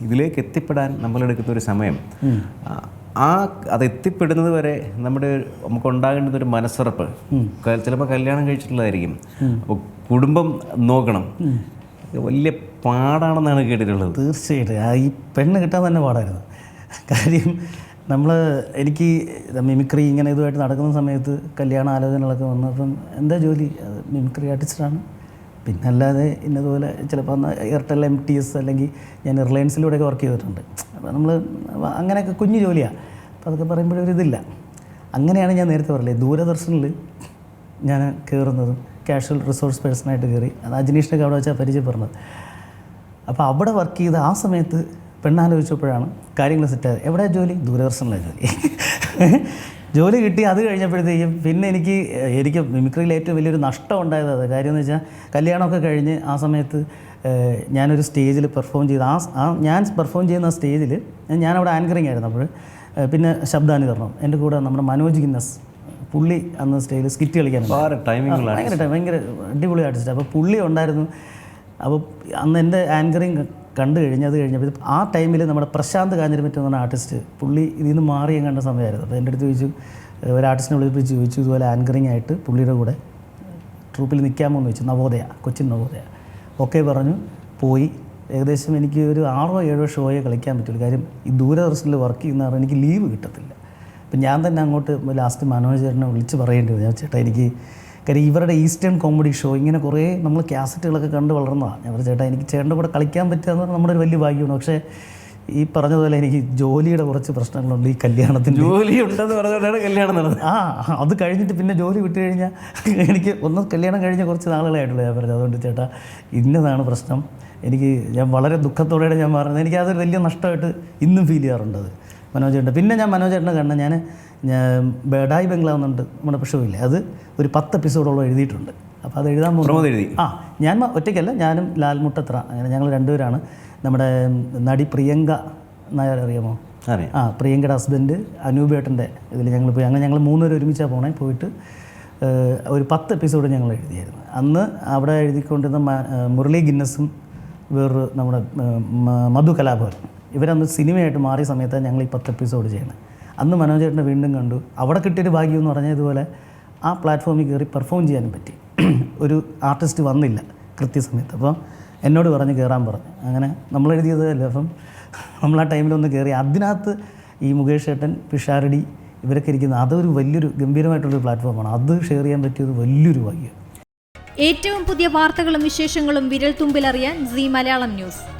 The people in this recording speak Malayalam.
ഇതിലേക്ക് എത്തിപ്പെടാൻ നമ്മളെടുക്കുന്ന ഒരു സമയം. ആ- അത് എത്തിപ്പെടുന്നത് വരെ നമ്മുടെ നമുക്ക് ഉണ്ടാകേണ്ടുന്ന ഒരു മനസ്സുറപ്പ്. ചിലപ്പോൾ കല്യാണം കഴിച്ചിട്ടുള്ളതായിരിക്കും. അപ്പോൾ കുടുംബം നോക്കണം. വലിയ പാടാണെന്നാണ് കേട്ടിട്ടുള്ളത്. തീർച്ചയായിട്ടും. ആ ഈ പെണ്ണ് കിട്ടാൻ തന്നെ പാടായിരുന്നു. കാര്യം നമ്മൾ എനിക്ക് മിമിക്രി ഇങ്ങനെ ഇതുമായിട്ട് നടക്കുന്ന സമയത്ത് കല്യാണ ആലോചനകളൊക്കെ വന്നപ്പം എന്താ ജോലി? മിമിക്രി ആർട്ടിസ്റ്റാണ്. പിന്നെ അല്ലാതെ ഇന്നതുപോലെ ചിലപ്പോൾ അന്ന് എയർടെൽ എം ടി എസ് അല്ലെങ്കിൽ ഞാൻ റിലയൻസിലൂടെയൊക്കെ വർക്ക് ചെയ്തിട്ടുണ്ട്. അപ്പോൾ നമ്മൾ അങ്ങനെയൊക്കെ കുഞ്ഞു ജോലിയാണ് അപ്പോൾ അതൊക്കെ പറയുമ്പോഴൊരിതില്ല അങ്ങനെയാണ് ഞാൻ നേരത്തെ പറഞ്ഞത്. ദൂരദർശനിൽ ഞാൻ കയറുന്നതും ക്യാഷ്വൽ റിസോഴ്സ് പേഴ്സണായിട്ട് കയറി അത് അജിനീഷിനൊക്കെ അവിടെ വെച്ചാൽ പരിചയപ്പെടുന്നത്. അപ്പോൾ അവിടെ വർക്ക് ചെയ്ത ആ സമയത്ത് പെണ്ണാലോചിച്ചപ്പോഴാണ് കാര്യങ്ങൾ സെറ്റായത് എവിടെ ജോലി? ദൂരദർശനിലെ ജോലി. ജോലി കിട്ടി അത് കഴിഞ്ഞപ്പോഴത്തേക്കും പിന്നെ എനിക്ക് എനിക്ക് മിമിക്രിയിൽ ഏറ്റവും വലിയൊരു നഷ്ടം ഉണ്ടായത് അത് കാര്യം എന്ന് വെച്ചാൽ കല്യാണമൊക്കെ കഴിഞ്ഞ് ആ സമയത്ത് ഞാനൊരു സ്റ്റേജിൽ പെർഫോം ചെയ്ത് ആ ആ ഞാൻ പെർഫോം ചെയ്യുന്ന സ്റ്റേജിൽ ഞാനവിടെ ആങ്കറിങ് ആയിരുന്നു അപ്പോൾ പിന്നെ ശബ്ദാനുകരണം എന്റെ കൂടെ നമ്മുടെ മനോജ് ഗിന്നസ് പുള്ളി അന്ന് സ്റ്റേജിൽ സ്കിറ്റ് കളിക്കാൻ ഭയങ്കര ഭയങ്കര അടിപൊളി ആർട്ടിസ്റ്റ് അപ്പോൾ പുള്ളി ഉണ്ടായിരുന്നു. അപ്പോൾ അന്ന് എന്റെ ആങ്കറിങ് കണ്ടു കഴിഞ്ഞത് കഴിഞ്ഞപ്പോൾ ആ ടൈമിൽ നമ്മുടെ പ്രശാന്ത് കാഞ്ഞിരമറ്റം എന്ന് ആർട്ടിസ്റ്റ് പുള്ളി ഇതിൽ നിന്ന് മാറി ഞാൻ കണ്ട സമയമായിരുന്നു. അപ്പോൾ എന്റെ അടുത്ത് ചോദിച്ചു ഒരു ആർട്ടിസ്റ്റിനെ വിളിപ്പിച്ച് ചോദിച്ചു ഇതുപോലെ ആങ്കറിങ് ആയിട്ട് പുള്ളിയുടെ കൂടെ ട്രൂപ്പിൽ നിൽക്കാമോ എന്ന് ചോദിച്ചു. നവോദയ കൊച്ചിൻ നവോദയ. ഓക്കെ പറഞ്ഞു പോയി. ഏകദേശം എനിക്ക് ഒരു ആറോ ഏഴോ ഷോയെ കളിക്കാൻ പറ്റുള്ളൂ. കാര്യം ഈ ദൂരദർശനിൽ വർക്ക് ചെയ്യുന്ന പറഞ്ഞാൽ എനിക്ക് ലീവ് കിട്ടത്തില്ല. അപ്പം ഞാൻ തന്നെ അങ്ങോട്ട് ലാസ്റ്റ് മനോജ് വിളിച്ച് പറയേണ്ടി വന്നു. ചേട്ടാ എനിക്ക് കാര്യം ഇവരുടെ ഈസ്റ്റേൺ കോമഡി ഷോ ഇങ്ങനെ കുറേ നമ്മൾ ക്യാസറ്റുകളൊക്കെ കണ്ട് വളർന്നതാണ് ഞാൻ ചേട്ടാ എനിക്ക് ചേട്ടന്റെ കൂടെ കളിക്കാൻ പറ്റുക എന്ന് പറഞ്ഞാൽ നമ്മുടെ ഒരു വലിയ ഭാഗ്യമാണ്. പക്ഷേ ഈ പറഞ്ഞതുപോലെ എനിക്ക് ജോലിയുടെ കുറച്ച് പ്രശ്നങ്ങളുണ്ട് ഈ കല്യാണത്തിന് ജോലി ഉണ്ടെന്ന് പറഞ്ഞുകൊണ്ടാണ് കല്യാണം നടന്നത്. ആ അത് കഴിഞ്ഞിട്ട് പിന്നെ ജോലി വിട്ടു കഴിഞ്ഞാൽ എനിക്ക് ഒന്ന് കല്യാണം കഴിഞ്ഞ കുറച്ച് നാളുകളായിട്ടുള്ളൂ ഞാൻ പറഞ്ഞത്. അതുകൊണ്ട് ചേട്ടാ ഇന്നതാണ് പ്രശ്നം. എനിക്ക് ഞാൻ വളരെ ദുഃഖത്തോടെയാണ് ഞാൻ മാറുന്നത് എനിക്ക് അതൊരു വലിയ നഷ്ടമായിട്ട് ഇന്നും ഫീൽ ചെയ്യാറുണ്ട് അത് മനോജ് ചേട്ടൻ പിന്നെ ഞാൻ മനോജ് ചേട്ടനെ കണ്ട ഞാൻ ബേഡായി ബംഗ്ലാവ് എന്നുണ്ട് നമ്മുടെ പ്രശ്നമില്ലേ അത് ഒരു പത്ത് എപ്പിസോഡോളം എഴുതിയിട്ടുണ്ട്. അപ്പോൾ അത് എഴുതാൻ പോകുന്നത് എഴുതി. ആ ഞാൻ ഒറ്റയ്ക്കല്ല ഞാനും ലാൽമുട്ടത്ര അങ്ങനെ ഞങ്ങൾ രണ്ടുപേരാണ്. നമ്മുടെ നടി പ്രിയങ്ക നായർ അറിയാമോ? അറിയാം. ആ പ്രിയങ്കയുടെ ഹസ്ബൻഡ് അനൂപേട്ടന്റെ ഇതിൽ ഞങ്ങൾ പോയി. അങ്ങനെ ഞങ്ങൾ മൂന്നുപേർ ഒരുമിച്ചാണ് പോണേ പോയിട്ട് ഒരു പത്ത് എപ്പിസോഡ് ഞങ്ങൾ എഴുതിയായിരുന്നു. അന്ന് അവിടെ എഴുതിക്കൊണ്ടിരുന്ന മുരളി ഗിന്നസും വേറൊരു നമ്മുടെ മധു കലാഭവൻ ഇവരന്ന് സിനിമയായിട്ട് മാറിയ സമയത്താണ് ഞങ്ങൾ ഈ പത്ത് എപ്പിസോഡ് ചെയ്യുന്നത്. അന്ന് മനോജേട്ടനെ വീണ്ടും കണ്ടു. അവിടെ കിട്ടിയൊരു ഭാഗ്യം എന്ന് പറഞ്ഞാൽ ഇതുപോലെ ആ പ്ലാറ്റ്ഫോമിൽ കയറി പെർഫോം ചെയ്യാനും പറ്റി. ഒരു ആർട്ടിസ്റ്റ് വന്നില്ല കൃത്യസമയത്ത്. അപ്പം എന്നോട് പറഞ്ഞ് കയറാൻ പറഞ്ഞു. അങ്ങനെ നമ്മൾ എഴുതിയതല്ല അപ്പം നമ്മൾ ആ ടൈമിലൊന്ന് കയറി. അതിനകത്ത് ഈ മുകേഷ് ഏട്ടൻ പിഷാരടി ഇവരൊക്കെ ഇരിക്കുന്ന അതൊരു വലിയൊരു ഗംഭീരമായിട്ടുള്ളൊരു പ്ലാറ്റ്ഫോമാണ് അത് ഷെയർ ചെയ്യാൻ പറ്റിയത് വലിയൊരു ഭാഗ്യം. ഏറ്റവും പുതിയ വാർത്തകളും വിശേഷങ്ങളും വിരൽ തുമ്പിലറിയാൻ സി മലയാളം ന്യൂസ്.